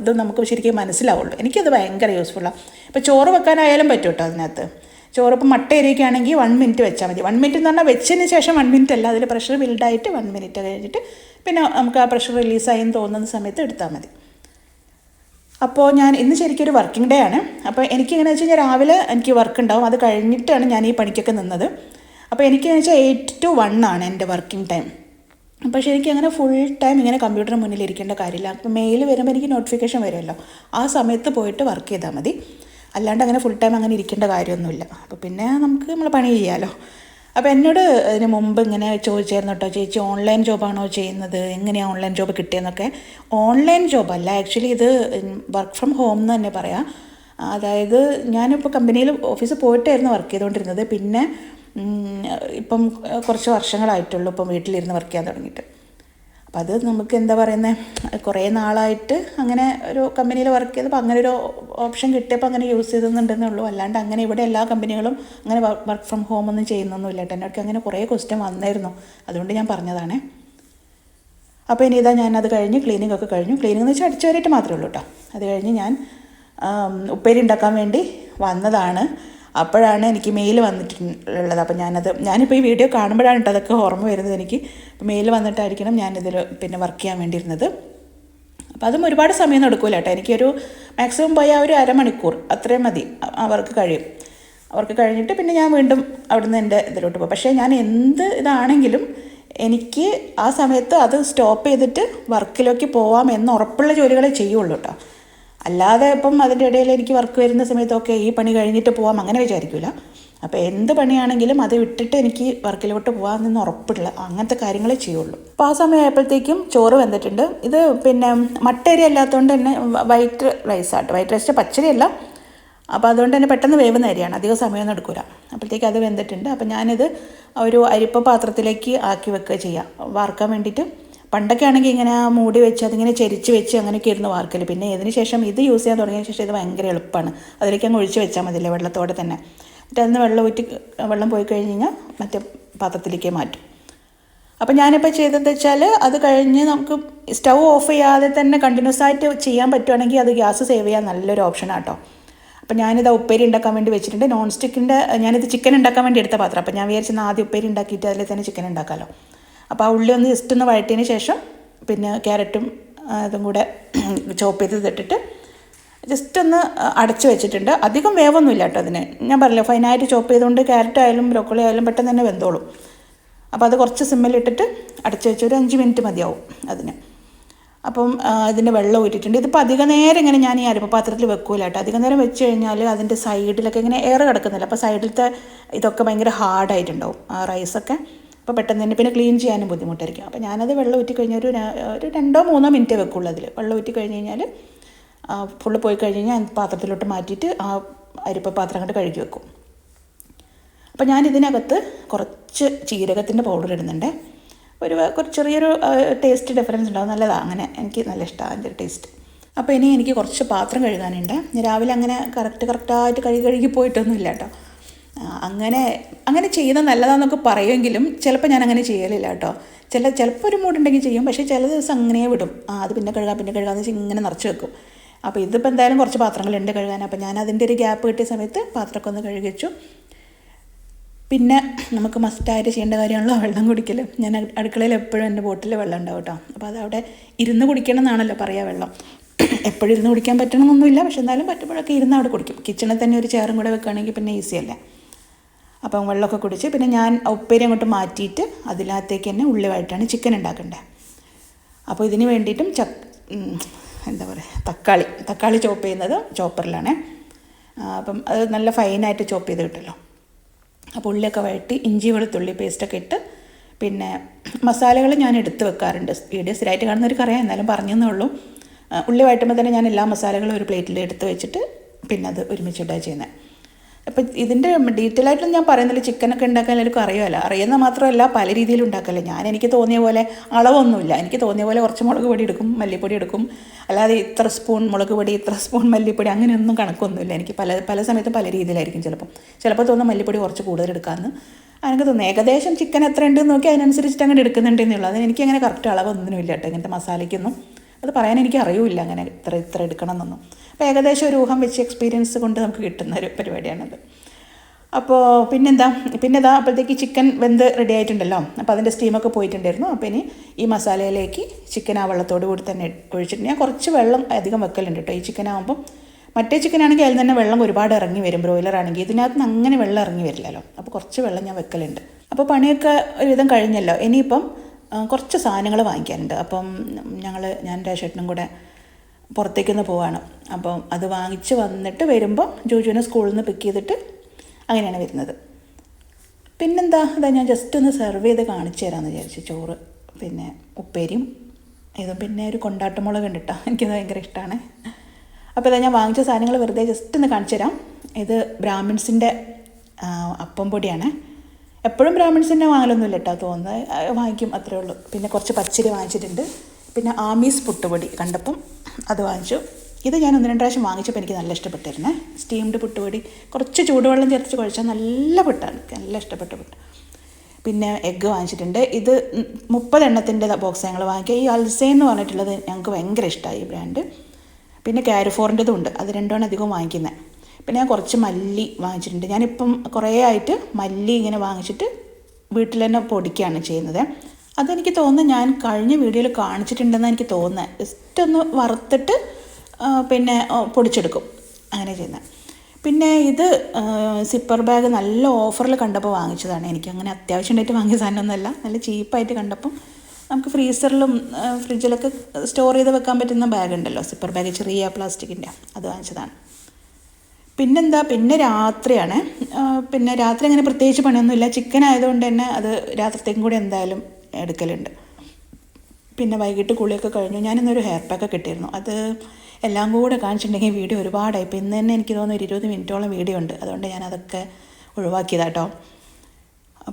ഇത് നമുക്ക് ശരിക്കും മനസ്സിലാവുള്ളൂ. എനിക്കത് ഭയങ്കര യൂസ്ഫുള്ളാണ് ഇപ്പോൾ ചോറ് വെക്കാനായാലും പറ്റും കേട്ടോ അതിനകത്ത്? ചോറ് ഇപ്പം മട്ട അരിയൊക്കെയാണെങ്കിൽ വൺ മിനിറ്റ് വെച്ചാൽ മതി. വൺ മിനിറ്റ് എന്ന് പറഞ്ഞാൽ വെച്ചതിന് ശേഷം വൺ മിനിറ്റ് അല്ല. അതിൽ പ്രഷർ ബിൽഡായിട്ട് വൺ മിനിറ്റ് കഴിഞ്ഞിട്ട് പിന്നെ നമുക്ക് ആ പ്രഷർ റിലീസായി എന്ന് തോന്നുന്ന സമയത്ത് എടുത്താൽ മതി. അപ്പോൾ ഞാൻ ഇന്ന് ശരിക്കും ഒരു വർക്കിംഗ് ഡേ ആണ്. അപ്പോൾ എനിക്ക് എങ്ങനെ വെച്ച് കഴിഞ്ഞാൽ രാവിലെ എനിക്ക് വർക്ക് ഉണ്ടാവും. അത് കഴിഞ്ഞിട്ടാണ് ഞാൻ ഈ പണിക്കൊക്കെ നിന്നത്. അപ്പോൾ എനിക്ക് വെച്ചാൽ എയ്റ്റ് ടു വൺ ആണ് എന്റെ വർക്കിംഗ് ടൈം അപ്പോൾ ശരിക്കും അങ്ങനെ ഫുൾ ടൈം ഇങ്ങനെ കമ്പ്യൂട്ടറിന് മുന്നിൽ ഇരിക്കേണ്ട കാര്യമില്ല. അപ്പോൾ മെയിൽ വരുമ്പോൾ എനിക്ക് നോട്ടിഫിക്കേഷൻ വരുമല്ലോ. ആ സമയത്ത് പോയിട്ട് വർക്ക് ചെയ്താൽ മതി. അല്ലാണ്ട് അങ്ങനെ ഫുൾ ടൈം അങ്ങനെ ഇരിക്കേണ്ട കാര്യമൊന്നുമില്ല. അപ്പോൾ പിന്നെ നമുക്ക് നമ്മൾ പണി ചെയ്യാമല്ലോ അപ്പോൾ എന്നോട് ഇതിന് മുമ്പ് ഇങ്ങനെ ചോദിച്ചായിരുന്നു കേട്ടോ ചേച്ചി ഓൺലൈൻ ജോബാണോ ചെയ്യുന്നത്? എങ്ങനെയാണ് ഓൺലൈൻ ജോബ് കിട്ടിയെന്നൊക്കെ? ഓൺലൈൻ ജോബല്ല ആക്ച്വലി ഇത് വർക്ക് ഫ്രം ഹോം എന്ന് തന്നെ പറയാം. അതായത് ഞാനിപ്പോൾ കമ്പനിയിൽ ഓഫീസിൽ പോയിട്ടായിരുന്നു വർക്ക് ചെയ്തുകൊണ്ടിരുന്നത് പിന്നെ ഇപ്പം കുറച്ച് വർഷങ്ങളായിട്ടുള്ളൂ ഇപ്പം വീട്ടിലിരുന്ന് വർക്ക് ചെയ്യാൻ തുടങ്ങിയിട്ട്. അപ്പോൾ അത് നമുക്ക് എന്താ പറയുന്നത് കുറേ നാളായിട്ട് അങ്ങനെ ഒരു കമ്പനിയിൽ വർക്ക് ചെയ്തപ്പോൾ അങ്ങനെ ഒരു ഓപ്ഷൻ കിട്ടിയപ്പോൾ അങ്ങനെ യൂസ് ചെയ്തെന്നുണ്ടെന്നേ ഉള്ളൂ അല്ലാണ്ട് അങ്ങനെ ഇവിടെ എല്ലാ കമ്പനികളും അങ്ങനെ വർക്ക് ഫ്രം ഹോം ഒന്നും ചെയ്യുന്നൊന്നുമില്ല കേട്ടോ. എന്നൊക്കെ അങ്ങനെ കുറേ ക്വസ്റ്റ്യൻ വന്നായിരുന്നു. അതുകൊണ്ട് ഞാൻ പറഞ്ഞതാണേ. അപ്പോൾ ഇനി ഇതാ ഞാൻ അത് കഴിഞ്ഞ് ക്ലീനിങ് ഒക്കെ കഴിഞ്ഞു. ക്ലീനിങ് എന്ന് വെച്ചാൽ അടിച്ചു വരിയിട്ട് മാത്രമേ ഉള്ളൂ കേട്ടോ. അത് കഴിഞ്ഞ് ഞാൻ ഉപ്പേരി ഉണ്ടാക്കാൻ വേണ്ടി വന്നതാണ്. അപ്പോഴാണ് എനിക്ക് മെയിൽ വന്നിട്ടുള്ളത്. അപ്പോൾ ഞാനത് ഞാനിപ്പോൾ ഈ വീഡിയോ കാണുമ്പോഴാണ് കേട്ടോ അതൊക്കെ ഓർമ്മ വരുന്നത് എനിക്ക്. മെയിൽ വന്നിട്ടായിരിക്കണം ഞാനിതിൽ പിന്നെ വർക്ക് ചെയ്യാൻ വേണ്ടിയിരുന്നത്. അപ്പോൾ അതും ഒരുപാട് സമയം എടുക്കൂല കേട്ടോ. എനിക്കൊരു മാക്സിമം പോയാൽ ഒരു അരമണിക്കൂർ അത്രയും മതി. അവർക്ക് കഴിയും. അവർക്ക് കഴിഞ്ഞിട്ട് പിന്നെ ഞാൻ വീണ്ടും അവിടുന്ന് എന്റെ ഇതിലോട്ട് പോകും. പക്ഷേ ഞാൻ എന്ത് ഇതാണെങ്കിലും എനിക്ക് ആ സമയത്ത് അത് സ്റ്റോപ്പ് ചെയ്തിട്ട് വർക്കിലേക്ക് പോവാം എന്ന് ഉറപ്പുള്ള ജോലികളെ ചെയ്യുള്ളൂ കേട്ടോ. അല്ലാതെ ഇപ്പം അതിന്റെ ഇടയിൽ എനിക്ക് വർക്ക് വരുന്ന സമയത്തൊക്കെ ഈ പണി കഴിഞ്ഞിട്ട് പോവാം അങ്ങനെ വിചാരിക്കില്ല അപ്പോൾ എന്ത് പണിയാണെങ്കിലും അത് വിട്ടിട്ട് എനിക്ക് വർക്കിലോട്ട് പോകാമെന്ന് ഉറപ്പുള്ള അങ്ങനത്തെ കാര്യങ്ങളെ ചെയ്യുള്ളൂ. അപ്പോൾ ആ സമയമായപ്പോഴത്തേക്കും ചോറ് വന്നിട്ടുണ്ട് ഇത് പിന്നെ മട്ടേരി അല്ലാത്തതുകൊണ്ട് തന്നെ വൈറ്റ് റൈസാട്ട് വൈറ്റ് റൈസ് പച്ചരിയല്ല. അപ്പോൾ അതുകൊണ്ട് തന്നെ പെട്ടെന്ന് വേവുന്ന അരിയാണ്. അധികം സമയമൊന്നും എടുക്കില്ല അപ്പോഴത്തേക്ക് അത് വെന്തിട്ടുണ്ട്. അപ്പോൾ ഞാനിത് ഒരു അരിപ്പ പാത്രത്തിലേക്ക് ആക്കി വെക്കുക ചെയ്യാം. വാർക്കാൻ വേണ്ടിയിട്ട്. പണ്ടൊക്കെ ആണെങ്കിൽ ഇങ്ങനെ മൂടി വെച്ച് അതിങ്ങനെ ചെരിച്ച് വെച്ച് അങ്ങനെയൊക്കെ ഇരുന്ന് വാർക്കൽ പിന്നെ ഇതിന് ശേഷം ഇത് യൂസ് ചെയ്യാൻ തുടങ്ങിയ ശേഷം ഇത് ഭയങ്കര എളുപ്പമാണ്. അതിലേക്ക് അങ്ങ് ഒഴിച്ച് വെച്ചാൽ മതിയല്ലേ വെള്ളത്തോടെ തന്നെ. എന്നിട്ട് അതിന് വെള്ളം ഊറ്റി വെള്ളം പോയി കഴിഞ്ഞ് കഴിഞ്ഞാൽ മറ്റേ പാത്രത്തിലേക്ക് മാറ്റും. അപ്പം ഞാനിപ്പോൾ ചെയ്തതെന്ന് വെച്ചാൽ അത് കഴിഞ്ഞ് നമുക്ക് സ്റ്റൗ ഓഫ് ചെയ്യാതെ തന്നെ കണ്ടിന്യൂസ് ആയിട്ട് ചെയ്യാൻ പറ്റുവാണെങ്കിൽ അത് ഗ്യാസ് സേവ് ചെയ്യാൻ നല്ലൊരു ഓപ്ഷനാണ് കേട്ടോ. അപ്പം ഞാനിത് ഉപ്പേരി ഉണ്ടാക്കാൻ വേണ്ടി വെച്ചിട്ടുണ്ട്. നോൺ സ്റ്റിക്കിന്റെ ഞാനിത് ചിക്കൻ ഉണ്ടാക്കാൻ വേണ്ടി എടുത്ത പാത്രം. അപ്പം ഞാൻ വിചാരിച്ചെന്നാൽ ആദ്യം ഉപ്പേരി ഉണ്ടാക്കിയിട്ട് അതിൽ തന്നെ ചിക്കൻ ഉണ്ടാക്കാമല്ലോ അപ്പോൾ ആ ഉള്ളി ഒന്ന് ജസ്റ്റ് ഒന്ന് വഴറ്റിയതിന് ശേഷം പിന്നെ ക്യാരറ്റും ഇതും കൂടെ ചോപ്പ് ചെയ്ത് ഇട്ടിട്ട് ജസ്റ്റ് ഒന്ന് അടച്ച് വെച്ചിട്ടുണ്ട്. അധികം വേവൊന്നുമില്ല കേട്ടോ അതിന്. ഞാൻ പറഞ്ഞില്ല ഫൈനായിട്ട് ചോപ്പ് ചെയ്തുകൊണ്ട് ക്യാരറ്റ് ആയാലും ബ്രോക്കോളി ആയാലും പെട്ടെന്ന് തന്നെ വെന്തോളും. അപ്പോൾ അത് കുറച്ച് സിമ്മിലിട്ടിട്ട് അടച്ച് വെച്ച് ഒരു അഞ്ച് മിനിറ്റ് മതിയാവും അതിന്. അപ്പം ഇതിന്റെ വെള്ളം ഊറ്റിയിട്ടുണ്ട്. ഇതിപ്പോൾ അധിക നേരം ഇങ്ങനെ ഞാൻ ഈ അരപ്പപാത്രത്തിൽ വെക്കൂല കേട്ടോ. അധിക നേരം വെച്ച് കഴിഞ്ഞാൽ അതിന്റെ സൈഡിലൊക്കെ ഇങ്ങനെ എയർ കിടക്കുന്നില്ല. അപ്പോൾ സൈഡിലത്തെ ഇതൊക്കെ ഭയങ്കര ഹാർഡായിട്ടുണ്ടാവും ആ റൈസൊക്കെ അപ്പോൾ പെട്ടെന്ന് തന്നെ പിന്നെ ക്ലീൻ ചെയ്യാനും ബുദ്ധിമുട്ടായിരിക്കും. അപ്പോൾ ഞാനത് വെള്ളം ഊറ്റി കഴിഞ്ഞാൽ ഒരു ഒരു രണ്ടോ മൂന്നോ മിനിറ്റേ വെക്കുള്ളൂ അതിൽ വെള്ളം ഊറ്റി കഴിഞ്ഞ് കഴിഞ്ഞാൽ ഫുള്ള് പോയി കഴിഞ്ഞ് കഴിഞ്ഞാൽ പാത്രത്തിലോട്ട് മാറ്റിയിട്ട് ആ അരിപ്പ പാത്രം കണ്ട് കഴുകി വെക്കും. അപ്പോൾ ഞാൻ ഇതിനകത്ത് കുറച്ച് ചീരകത്തിന്റെ പൗഡർ ഇടുന്നുണ്ട്. ഒരു ചെറിയൊരു ടേസ്റ്റ് ഡിഫറൻസ് ഉണ്ടാവും. നല്ലതാണ് അങ്ങനെ എനിക്ക് നല്ല ഇഷ്ടമാണ് അതിന്റെ ടേസ്റ്റ് അപ്പോൾ ഇനി എനിക്ക് കുറച്ച് പാത്രം കഴുകാനുണ്ട്. രാവിലെ അങ്ങനെ കറക്റ്റ് കറക്റ്റായിട്ട് കഴുകി കഴുകി പോയിട്ടൊന്നുമില്ല കേട്ടോ. അങ്ങനെ അങ്ങനെ ചെയ്യുന്നത് നല്ലതാണെന്നൊക്കെ പറയുമെങ്കിലും ചിലപ്പോൾ ഞാൻ അങ്ങനെ ചെയ്യലില്ല കേട്ടോ. ചില ചിലപ്പോൾ ഒരു മൂടുണ്ടെങ്കിൽ ചെയ്യും. പക്ഷേ ചില ദിവസം അങ്ങനെ വിടും. ആ അത് പിന്നെ കഴുകാം പിന്നെ കഴുകാമെന്ന് വെച്ചാൽ ഇങ്ങനെ നിറച്ച് വെക്കും. അപ്പോൾ ഇതിപ്പോൾ എന്തായാലും കുറച്ച് പാത്രങ്ങളുണ്ട് കഴുകാൻ. അപ്പോൾ ഞാൻ അതിന്റെ ഒരു ഗ്യാപ്പ് കിട്ടിയ സമയത്ത് പാത്രമൊക്കെ ഒന്ന് കഴുകി വെച്ചു. പിന്നെ നമുക്ക് മസ്റ്റായിട്ട് ചെയ്യേണ്ട കാര്യമാണല്ലോ വെള്ളം കുടിക്കൽ ഞാൻ അടുക്കളയിൽ എപ്പോഴും എന്റെ ബോട്ടിൽ വെള്ളം ഉണ്ടാവും കേട്ടോ. അപ്പോൾ അതവിടെ ഇരുന്ന് കുടിക്കണം എന്നാണല്ലോ പറയുക വെള്ളം. എപ്പോഴും ഇരുന്ന് കുടിക്കാൻ പറ്റണമെന്നൊന്നുമില്ല പക്ഷെ എന്തായാലും പറ്റുമ്പോഴൊക്കെ ഇരുന്ന് അവിടെ കുടിക്കും. കിച്ചണിൽ തന്നെ ഒരു ചെയറും കൂടെ വെക്കുകയാണെങ്കിൽ പിന്നെ ഈസി അല്ലേ? അപ്പം വെള്ളമൊക്കെ കുടിച്ച് പിന്നെ ഞാൻ ഉപ്പേരി അങ്ങോട്ട് മാറ്റിയിട്ട് അതിനകത്തേക്ക് തന്നെ ഉള്ളിവായിട്ടാണ് ചിക്കൻ ഉണ്ടാക്കേണ്ടത് അപ്പോൾ ഇതിന് വേണ്ടിയിട്ടും ച എന്താ പറയുക തക്കാളി തക്കാളി ചോപ്പ് ചെയ്യുന്നത് ചോപ്പറിലാണ് അപ്പം അത് നല്ല ഫൈനായിട്ട് ചോപ്പ് ചെയ്ത് കിട്ടുമല്ലോ അപ്പോൾ ഉള്ളിയൊക്കെ വഴറ്റി ഇഞ്ചി വെളുത്തുള്ളി പേസ്റ്റൊക്കെ ഇട്ട് പിന്നെ മസാലകൾ ഞാൻ എടുത്ത് വെക്കാറുണ്ട്. വീഡിയോ സ്ഥിരമായിട്ട് കാണുന്ന ഒരു കറിയാണ് എന്നാലും പറഞ്ഞെന്നേ ഉള്ളൂ. ഉള്ളി വഴറ്റുമ്പോൾ തന്നെ ഞാൻ എല്ലാ മസാലകളും ഒരു പ്ലേറ്റിൽ എടുത്ത് വെച്ചിട്ട് പിന്നെ അത് ഒരുമിച്ചിടുക ചെയ്യുന്നത് അപ്പം ഇതിന്റെ ഡീറ്റെയിൽ ആയിട്ട് ഞാൻ പറയുന്നില്ല. ചിക്കനൊക്കെ ഉണ്ടാക്കാൻ എല്ലാവർക്കും അറിയാമല്ലോ അറിയുന്ന മാത്രമല്ല പല രീതിയിൽ ഉണ്ടാക്കല്ലേ. ഞാൻ എനിക്ക് തോന്നിയ പോലെ അളവൊന്നുമില്ല. എനിക്ക് തോന്നിയ പോലെ കുറച്ച് മുളക് പൊടി എടുക്കും മല്ലിപ്പൊടി എടുക്കും. അല്ലാതെ ഇത്ര സ്പൂൺ മുളക് പൊടി ഇത്ര സ്പൂൺ മല്ലിപ്പൊടി അങ്ങനെയൊന്നും കണക്കൊന്നുമില്ല. എനിക്ക് പല പല സമയത്തും പല രീതിയിലായിരിക്കും ചിലപ്പം. ചിലപ്പോൾ തോന്നുന്ന മല്ലിപ്പൊടി കുറച്ച് കൂടുതൽ എടുക്കാമെന്ന്. എനിക്ക് തോന്നുന്നു ഏകദേശം ചിക്കൻ എത്ര ഉണ്ടെന്ന് നോക്കി അതിനനുസരിച്ചിട്ട് അങ്ങനെ എടുക്കുന്നുണ്ടെന്നുള്ളൂ അതിന് എനിക്ക് അങ്ങനെ കറക്റ്റ് അളവൊന്നും ഇല്ല കേട്ടോ. ഇങ്ങനത്തെ മസാലയ്ക്കൊന്നും. അത് പറയാൻ എനിക്ക് അറിയില്ല അങ്ങനെ ഇത്ര ഇത്ര എടുക്കണം എന്നൊന്നും അപ്പോൾ ഏകദേശം ഒരു ഊഹം വെച്ച് എക്സ്പീരിയൻസ് കൊണ്ട് നമുക്ക് കിട്ടുന്ന ഒരു പരിപാടിയാണത്. അപ്പോൾ പിന്നെന്താ? പിന്നെന്താ അപ്പോഴത്തേക്ക് ചിക്കൻ വെന്ത് റെഡി ആയിട്ടുണ്ടല്ലോ. അപ്പോൾ അതിന്റെ സ്റ്റീമൊക്കെ പോയിട്ടുണ്ടായിരുന്നു. അപ്പോൾ ഇനി ഈ മസാലയിലേക്ക് ചിക്കൻ ആ വെള്ളത്തോട് കൂടി തന്നെ ഒഴിച്ചിട്ട് ഞാൻ കുറച്ച് വെള്ളം അധികം വെക്കലുണ്ട് കേട്ടോ ഈ ചിക്കൻ ആകുമ്പം മറ്റേ ചിക്കൻ ആണെങ്കിൽ അതിൽ തന്നെ വെള്ളം ഒരുപാട് ഇറങ്ങി വരും ബ്രോയിലർ ആണെങ്കിൽ. ഇതിനകത്ത് അങ്ങനെ വെള്ളം ഇറങ്ങി വരില്ലല്ലോ. അപ്പോൾ കുറച്ച് വെള്ളം ഞാൻ വെക്കലുണ്ട്. അപ്പോൾ പണിയൊക്കെ ഒരുവിധം കഴിഞ്ഞല്ലോ. ഇനിയിപ്പം കുറച്ച് സാധനങ്ങൾ വാങ്ങിക്കാനുണ്ട്. അപ്പം ഞങ്ങൾ ഞാൻ രാശേട്ടനും കൂടെ പുറത്തേക്കൊന്ന് പോവാണ്. അപ്പം അത് വാങ്ങിച്ച് വന്നിട്ട് വരുമ്പോൾ ജോജുവിനെ സ്കൂളിൽ നിന്ന് പിക്ക് ചെയ്തിട്ട് അങ്ങനെയാണ് വരുന്നത്. പിന്നെന്താ? അതാ ഞാൻ ജസ്റ്റ് ഒന്ന് സെർവ് ചെയ്ത് കാണിച്ചു തരാമെന്ന് വിചാരിച്ചു. ചോറ് പിന്നെ ഉപ്പേരിയും ഇതും പിന്നെ ഒരു കൊണ്ടാട്ടമുളക് ഉണ്ട് കേട്ടോ എനിക്കത് ഭയങ്കര ഇഷ്ടമാണ് അപ്പോൾ ഇതാ ഞാൻ വാങ്ങിച്ച സാധനങ്ങൾ വെറുതെ ജസ്റ്റ് ഒന്ന് കാണിച്ചു തരാം. ഇത് ബ്രാഹ്മിൺസിന്റെ അപ്പം പൊടിയാണ്. എപ്പോഴും ബ്രാഹ്മിൺസ് തന്നെ വാങ്ങലൊന്നുമില്ല കേട്ടോ തോന്നുന്നത് വാങ്ങിക്കും അത്രേ ഉള്ളൂ. പിന്നെ കുറച്ച് പച്ചരി വാങ്ങിച്ചിട്ടുണ്ട്. പിന്നെ ആമീസ് പുട്ടുപൊടി കണ്ടപ്പം അത് വാങ്ങിച്ചു. ഇത് ഞാൻ ഒന്ന് രണ്ട് പ്രാവശ്യം വാങ്ങിച്ചപ്പോൾ എനിക്ക് നല്ല ഇഷ്ടപ്പെട്ടിരുന്നേ. സ്റ്റീംഡ് പുട്ടുപൊടി കുറച്ച് ചൂടുവെള്ളം ചേർത്ത് കുഴച്ചാൽ നല്ല പുട്ടാണ്. നല്ല ഇഷ്ടപ്പെട്ട പുട്ട്. പിന്നെ എഗ്ഗ് വാങ്ങിച്ചിട്ടുണ്ട്. ഇത് മുപ്പത് എണ്ണത്തിന്റെ ബോക്സ് ഞങ്ങൾ വാങ്ങിക്കുക. ഈ അൽസേ എന്ന് പറഞ്ഞിട്ടുള്ളത് ഞങ്ങൾക്ക് ഭയങ്കര ഇഷ്ടമായി ഈ ബ്രാൻഡ്. പിന്നെ കാരിഫോറിന്റെതും ഉണ്ട് അത് രണ്ടുമാണ് അധികം വാങ്ങിക്കുന്നത്. പിന്നെ ഞാൻ കുറച്ച് മല്ലി വാങ്ങിച്ചിട്ടുണ്ട്. ഞാനിപ്പം കുറേ ആയിട്ട് മല്ലി ഇങ്ങനെ വാങ്ങിച്ചിട്ട് വീട്ടിൽ തന്നെ പൊടിക്കുകയാണ് ചെയ്യുന്നത്. അതെനിക്ക് തോന്നുന്നു ഞാൻ കഴിഞ്ഞ വീഡിയോയിൽ കാണിച്ചിട്ടുണ്ടെന്ന് എനിക്ക് തോന്നുന്നത് ജസ്റ്റ് ഒന്ന് വറുത്തിട്ട് പിന്നെ പൊടിച്ചെടുക്കും. അങ്ങനെ ചെയ്യുന്നത് പിന്നെ ഇത് സിപ്പർ ബാഗ് നല്ല ഓഫറിൽ കണ്ടപ്പോൾ വാങ്ങിച്ചതാണ്. എനിക്ക് അങ്ങനെ അത്യാവശ്യം ഉണ്ടായിട്ട് വാങ്ങിയ സാധനമൊന്നുമല്ല. നല്ല ചീപ്പായിട്ട് കണ്ടപ്പം നമുക്ക് ഫ്രീസറിലും ഫ്രിഡ്ജിലൊക്കെ സ്റ്റോർ ചെയ്ത് വെക്കാൻ പറ്റുന്ന ബാഗ് ഉണ്ടല്ലോ സിപ്പർ ബാഗ് ചെറിയ പ്ലാസ്റ്റിക്കിന്റെ. അത് വാങ്ങിച്ചതാണ്. പിന്നെന്താ? പിന്നെ രാത്രിയാണ്. പിന്നെ രാത്രി അങ്ങനെ പ്രത്യേകിച്ച് പണിയൊന്നുമില്ല. ചിക്കൻ ആയതുകൊണ്ട് തന്നെ അത് രാത്രിത്തേക്കും കൂടി എന്തായാലും എടുക്കലുണ്ട്. പിന്നെ വൈകിട്ട് കുളിയൊക്കെ കഴിഞ്ഞു. ഞാനിന്നൊരു ഹെയർ പാക്ക് കിട്ടിയിരുന്നു അത് എല്ലാം കൂടെ കാണിച്ചിട്ടുണ്ടെങ്കിൽ വീഡിയോ ഒരുപാടായി. ഇപ്പോൾ ഇന്ന് തന്നെ എനിക്ക് തോന്നുന്നു ഒരു ഇരുപത് മിനിറ്റോളം വീഡിയോ ഉണ്ട്. അതുകൊണ്ട് ഞാൻ അതൊക്കെ ഒഴിവാക്കിയതാട്ടോ.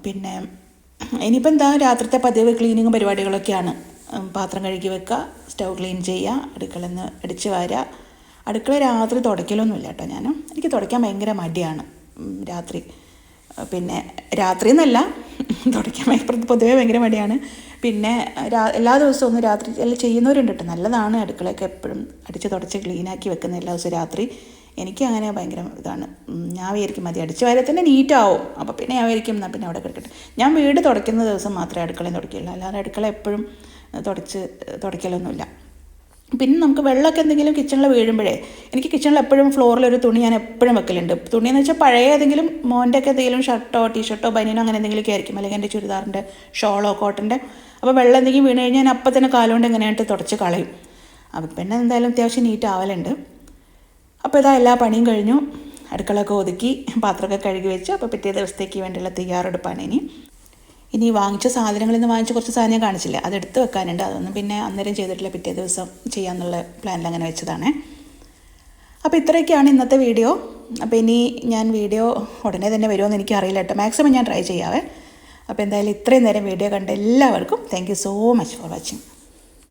പിന്നെ ഇനിയിപ്പോൾ എന്താ? രാത്രിത്തെ പതിവ് ക്ലീനിങ്ങും പരിപാടികളൊക്കെയാണ്. പാത്രം കഴുകി വെക്കുക സ്റ്റൗ ക്ലീൻ ചെയ്യുക അടുക്കളന്ന് അടിച്ച് വാരുക. അടുക്കള രാത്രി തുടയ്ക്കലൊന്നുമില്ല കേട്ടോ ഞാൻ എനിക്ക് തുടയ്ക്കാൻ ഭയങ്കര മടിയാണ്. രാത്രി. പിന്നെ രാത്രി എന്നല്ല *laughs* തുടയ്ക്കാൻ പൊതുവേ ഭയങ്കര മടിയാണ്. പിന്നെ എല്ലാ ദിവസവും ഒന്ന് രാത്രി എല്ലാം ചെയ്യുന്നവരുണ്ട് കേട്ടോ. നല്ലതാണ് അടുക്കളയൊക്കെ എപ്പോഴും അടിച്ച് തുടച്ച് ക്ലീനാക്കി വെക്കുന്ന എല്ലാ ദിവസവും രാത്രി. എനിക്ക് അങ്ങനെ ഭയങ്കര ഇതാണ്. ഞാൻ വിചാരിക്കും മതി അടിച്ച് വരെ തന്നെ നീറ്റാവും അപ്പോൾ പിന്നെ ഞാൻ വിചാരിക്കും എന്നാൽ പിന്നെ അവിടെ കിടക്കട്ടെ. ഞാൻ വീട് തുടയ്ക്കുന്ന ദിവസം മാത്രമേ അടുക്കളയും തുടയ്ക്കുള്ളൂ അല്ലാതെ അടുക്കള എപ്പോഴും തുടച്ച് തുടയ്ക്കലൊന്നുമില്ല. പിന്നെ നമുക്ക് വെള്ളമൊക്കെ എന്തെങ്കിലും കിച്ചണിൽ വീഴുമ്പോഴേ എനിക്ക് കിച്ചണിൽ എപ്പോഴും ഫ്ലോറിൽ ഒരു തുണി ഞാൻ എപ്പോഴും വെക്കലുണ്ട്. തുണി എന്ന് വെച്ചാൽ പഴയ ഏതെങ്കിലും മോന്റെ ഒക്കെ എന്തെങ്കിലും ഷർട്ടോ ടീഷർട്ടോ ബനിയനോ അങ്ങനെ എന്തെങ്കിലുമൊക്കെ ആയിരിക്കും. അല്ലെങ്കിൽ എന്റെ ചുരിദാറിന്റെ ഷോളോ കോട്ടന്റെ. അപ്പോൾ വെള്ളം എന്തെങ്കിലും വീണ് കഴിഞ്ഞാൽ ഞാൻ അപ്പം തന്നെ കാലുകൊണ്ട് എങ്ങനെയായിട്ട് തുടച്ച് കളയും. അപ്പം പിന്നെ എന്തായാലും അത്യാവശ്യം നീറ്റ് ആവലുണ്ട്. അപ്പോൾ ഇതാ എല്ലാ പണിയും കഴിഞ്ഞു. അടുക്കളൊക്കെ ഒതുക്കി പാത്രമൊക്കെ കഴുകി വെച്ച് അപ്പോൾ പിറ്റേ ദിവസത്തേക്ക് വേണ്ടിയുള്ള തയ്യാറെടുപ്പാണ് ഇനി. ഇനി വാങ്ങിച്ച സാധനങ്ങളിൽ നിന്ന് വാങ്ങിച്ച കുറച്ച് സാധനം കാണിച്ചില്ല? അത് എടുത്ത് വെക്കാനുണ്ട്. അതൊന്നും പിന്നെ അന്നേരം ചെയ്തിട്ടില്ല. പിറ്റേ ദിവസം ചെയ്യാമെന്നുള്ള പ്ലാനിൽ അങ്ങനെ വെച്ചതാണ്. അപ്പോൾ ഇത്രയൊക്കെയാണ് ഇന്നത്തെ വീഡിയോ. അപ്പോൾ ഇനി ഞാൻ വീഡിയോ ഉടനെ തന്നെ വരുമെന്ന് എനിക്കറിയില്ല കേട്ടോ. മാക്സിമം ഞാൻ ട്രൈ ചെയ്യാവേ. അപ്പോൾ എന്തായാലും ഇത്രയും നേരം വീഡിയോ കണ്ട എല്ലാവർക്കും thank so much for watching